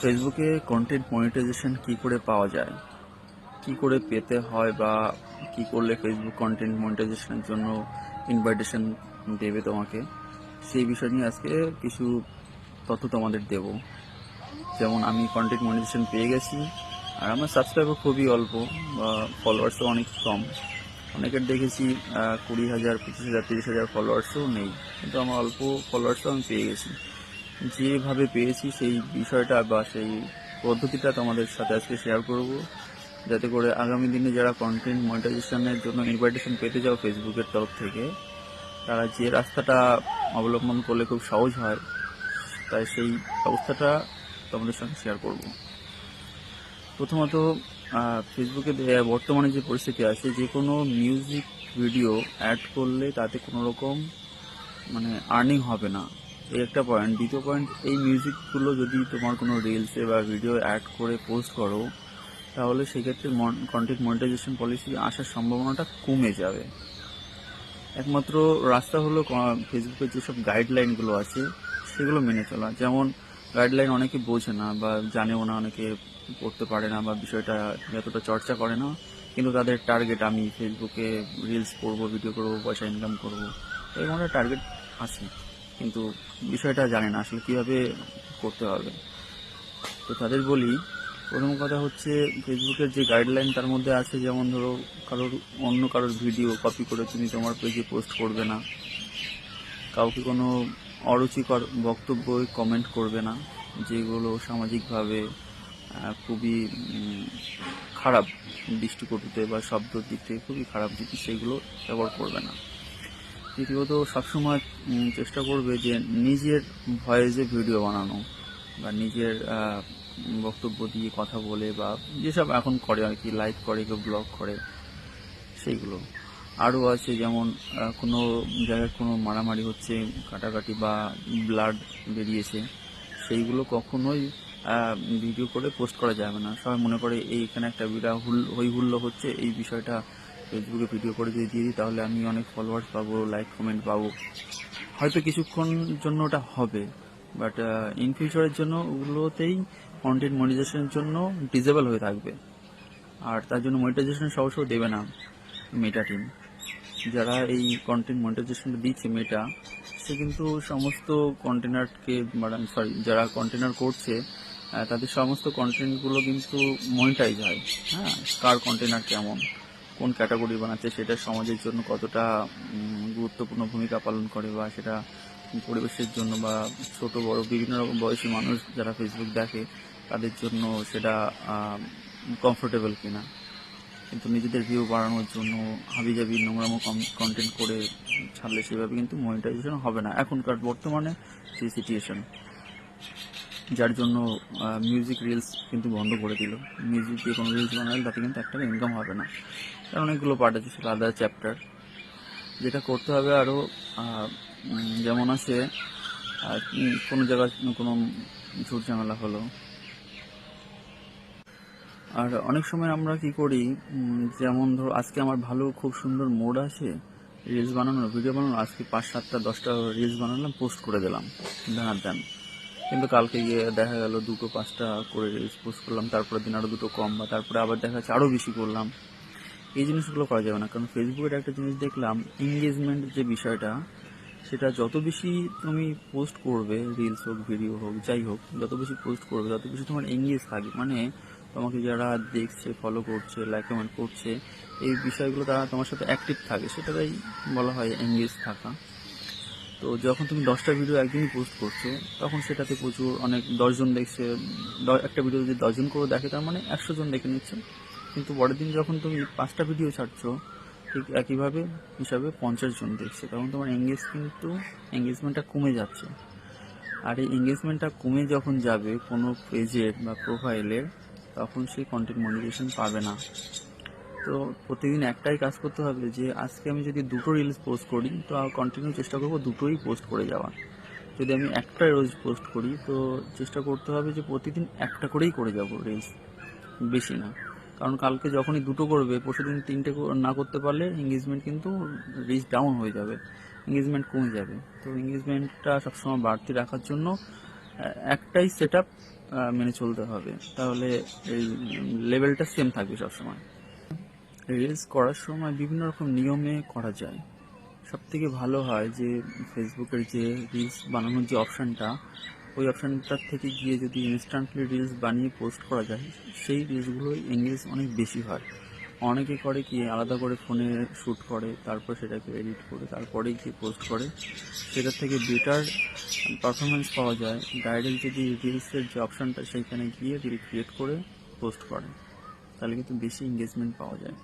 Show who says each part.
Speaker 1: ফেসবুকে content monetization কি করে পাওয়া যায়? কি করে পেতে হয় বা কি করলে ফেসবুক কন্টেন্ট মনিটাইজেশনের জন্য ইনভাইটেশন দেবে তোমাকে? সেই বিষয় নিয়ে আজকে কিছু তথ্য তোমাদের দেব। যেমন আমি কন্টেন্ট মনিটাইজেশন পেয়ে গেছি, আর আমার সাবস্ক্রাইবার খুবই অল্প বা ফলোয়ার্সও অনেক কম। অনেকের দেখেছি কুড়ি হাজার, পঁচিশ হাজার, তিরিশ হাজার ফলোয়ার্সও নেই। কিন্তু আমার অল্প ফলোয়ার্সও আমি পেয়ে গেছি। যেভাবে পেয়েছি সেই বিষয়টা বা সেই পদ্ধতিটা তোমাদের সাথে আজকে শেয়ার করব। যাতে করে আগামী দিনে যারা কন্টেন্ট মনিটাইজেশনের জন্য ইনভাইটেশন পেতে যাও ফেসবুকের তরফ থেকে, তারা যে রাস্তাটা অবলম্বন করলে খুব সহজ হয়, তাই সেই ব্যবস্থাটা তোমাদের সঙ্গে শেয়ার করব। প্রথমত ফেসবুকে বর্তমানে যে পরিস্থিতি আছে, যে কোনো মিউজিক ভিডিও অ্যাড করলে তাতে কোনো রকম মানে আর্নিং হবে না। এই একটা পয়েন্ট দ্বিতীয় পয়েন্ট এই মিউজিকগুলো যদি তোমার কোনো রিলসে বা ভিডিও অ্যাড করে পোস্ট করো, তাহলে সেক্ষেত্রে কন্টেন্ট মনিটাইজেশন পলিসি আসার সম্ভাবনাটা কমে যাবে। একমাত্র রাস্তা হলো ফেসবুকের যেসব গাইডলাইনগুলো আছে, সেগুলো মেনে চলা। যেমন গাইডলাইন অনেকে বোঝে না বা জানেও না, অনেকে করতে পারে না বা বিষয়টা যতটা চর্চা করে না, কিন্তু তাদের টার্গেট আমি ফেসবুকে রিলস করব ভিডিও করব, পয়সা ইনকাম করব, এরকম একটা টার্গেট আছে। কিন্তু বিষয়টা জানে না আসলে কীভাবে করতে হবে তো তাদের বলি, প্রথম কথা হচ্ছে ফেসবুকের যে গাইডলাইন তার মধ্যে আছে, যেমন ধরো কারোর অন্য কারোর ভিডিও কপি করে তুমি তোমার পেজে পোস্ট করবে না। কাউকে কোনো অরুচিকর বক্তব্য কমেন্ট করবে না, যেগুলো সামাজিকভাবে খুবই খারাপ দৃষ্টিকটুতে বা শব্দর দিক থেকে খুবই খারাপ দিক, সেগুলো ব্যবহার করবে না। দ্বিতীয়ত সবসময় চেষ্টা করবে যে নিজের ভয়েসে ভিডিও বানানো বা নিজের বক্তব্য দিয়ে কথা বলে বা যেসব এখন করে আর কি লাইভ করে, কেউ ব্লগ করে, সেইগুলো। আরও আছে যেমন কোনো জায়গায় কোনো মারামারি হচ্ছে, কাটাকাটি বা ব্লাড বেরিয়েছে, সেইগুলো কখনোই ভিডিও করে পোস্ট করা যাবে না। সবাই মনে করে এইখানে একটা বিরা হুল হই হুল্লো হচ্ছে, এই বিষয়টা ফেসবুকে ভিডিও করে যদি দিয়ে দিই, তাহলে আমি অনেক ফলোয়ার্স পাবো লাইক কমেন্ট পাবো। হয়তো কিছুক্ষণ জন্য ওটা হবে বাট ইন ফিউচারের জন্য ওগুলোতেই কন্টেন্ট মনিটাইজেশনের জন্য ডিজেবল হয়ে থাকবে। আর তার জন্য মনিটাইজেশন সহজ দেবে না মেটা টিম যারা এই কন্টেন্ট মনিটাইজেশনটা দিচ্ছে মেটা সে কিন্তু সমস্ত কন্টেনারকে মানে সরি যারা কন্টেনার করছে তাদের সমস্ত কন্টেন্টগুলো কিন্তু মনিটাইজ হয়। হ্যাঁ কার কন্টেনার কেমন? কোন ক্যাটাগরি বানাচ্ছে সেটা সমাজের জন্য কতটা গুরুত্বপূর্ণ ভূমিকা পালন করে বা সেটা পরিবেশের জন্য বা ছোট, বড়, বিভিন্ন রকম বয়সী মানুষ যারা ফেসবুক দেখে তাদের জন্য সেটা কমফোর্টেবল কিনা। কিন্তু নিজেদের ভিউ বাড়ানোর জন্য হাবি হাবিজাবি নোংরামো কন্টেন্ট করে ছাড়লে সেভাবে কিন্তু মনিটাইজেশন হবে না। এখনকার বর্তমানে যে সিচুয়েশন যার জন্য মিউজিক রিলস কিন্তু বন্ধ করে দিল। মিউজিক দিয়ে কোনো রিলস বানালে তাতে কিন্তু একটা ইনকাম হবে না। কারণ অনেকগুলো পার্ট আছে, সেটা আলাদা চ্যাপ্টার যেটা করতে হবে আরও যেমন আছে কোনো জায়গায় কোনো ঝুট ঝামেলা হলো। আর অনেক সময় আমরা কি করি যেমন ধরো, আজকে আমার ভালো, খুব সুন্দর মোড আছে রিলস বানানোর ভিডিও বানানোর, আজকে পাঁচ সাতটা, দশটা রিলস বানালাম পোস্ট করে দিলাম। দেন দেন। কিন্তু কালকে গিয়ে দেখা গেল দুটো পাঁচটা করে পোস্ট করলাম তারপরে দিন আরও দুটো কম বা তারপরে আবার দেখা যাচ্ছে আরও বেশি করলাম। এই জিনিসগুলো করা যাবে না, কারণ ফেসবুকের একটা জিনিস দেখলাম এঙ্গেজমেন্ট যে বিষয়টা, সেটা যত বেশি তুমি পোস্ট করবে রিলস হোক ভিডিও হোক, যাই হোক, যত বেশি পোস্ট করবে, তত বেশি তোমার এঙ্গেজ থাকবে। মানে তোমাকে যারা দেখছে ফলো করছে লাইক কমেন্ট করছে, এই বিষয়গুলো তারা তোমার সাথে অ্যাক্টিভ থাকে সেটাই বলা হয় এঙ্গেজ থাকা। তো যখন তুমি দশটা ভিডিও একদিনই পোস্ট করছ, তখন সেটাতে প্রচুর অনেক দশজন দেখছে একটা ভিডিও যদি দশজন করে দেখে, তার মানে একশো জন দেখে নিচ্ছে। কিন্তু পরের দিন যখন তুমি পাঁচটা ভিডিও ছাড়ছো, ঠিক একইভাবে হিসাবে পঞ্চাশ জন দেখছে। তখন তোমার এঙ্গেজ কিন্তু এঙ্গেজমেন্টটা কমে যাচ্ছে। আর এই এঙ্গেজমেন্টটা কমে যখন যাবে কোনো পেজের বা প্রোফাইলের তখন সেই কন্টেন্ট মনিটাইজেশন পাবে না। তো প্রতিদিন একটাই কাজ করতে হবে যে, আজকে আমি যদি দুটো রিলস পোস্ট করি, তো কন্টিনিউ চেষ্টা করব দুটোই পোস্ট করে যাওয়ার যদি আমি একটা রোজ পোস্ট করি, তো চেষ্টা করতে হবে যে প্রতিদিন একটা করেই করে যাব রিলস বেশি না। কারণ কালকে যখনই দুটো করবে পরশুদিন তিনটে না করতে পারলে এঙ্গেজমেন্ট কিন্তু রিচ ডাউন হয়ে যাবে এঙ্গেজমেন্ট কমে যাবে। তো এঙ্গেজমেন্টটা সবসময় বাড়তি রাখার জন্য একটাই সেট মেনে চলতে হবে। তাহলে এই লেভেলটা সেম থাকবে সবসময়। রিলস করার সময় বিভিন্ন রকম নিয়মে করা যায়। সব থেকে ভালো হয় যে ফেসবুকের যে রিলস বানানোর যে অপশানটা ওই অপশানটার থেকে গিয়ে যদি ইনস্ট্যান্টলি রিলস বানিয়ে পোস্ট করা যায়, সেই রিলসগুলোই এঙ্গেজ অনেক বেশি হয়। অনেকে করে কি, আলাদা করে ফোনে শ্যুট করে, তারপর সেটাকে এডিট করে, তারপরে গিয়ে পোস্ট করে। সেটার থেকে বেটার পারফরমেন্স পাওয়া যায়। ডাইরেক্ট যদি রিলসের যে অপশানটা সেইখানে গিয়ে রিল ক্রিয়েট করে পোস্ট করে, তাহলে কিন্তু বেশি এঙ্গেজমেন্ট পাওয়া যায়।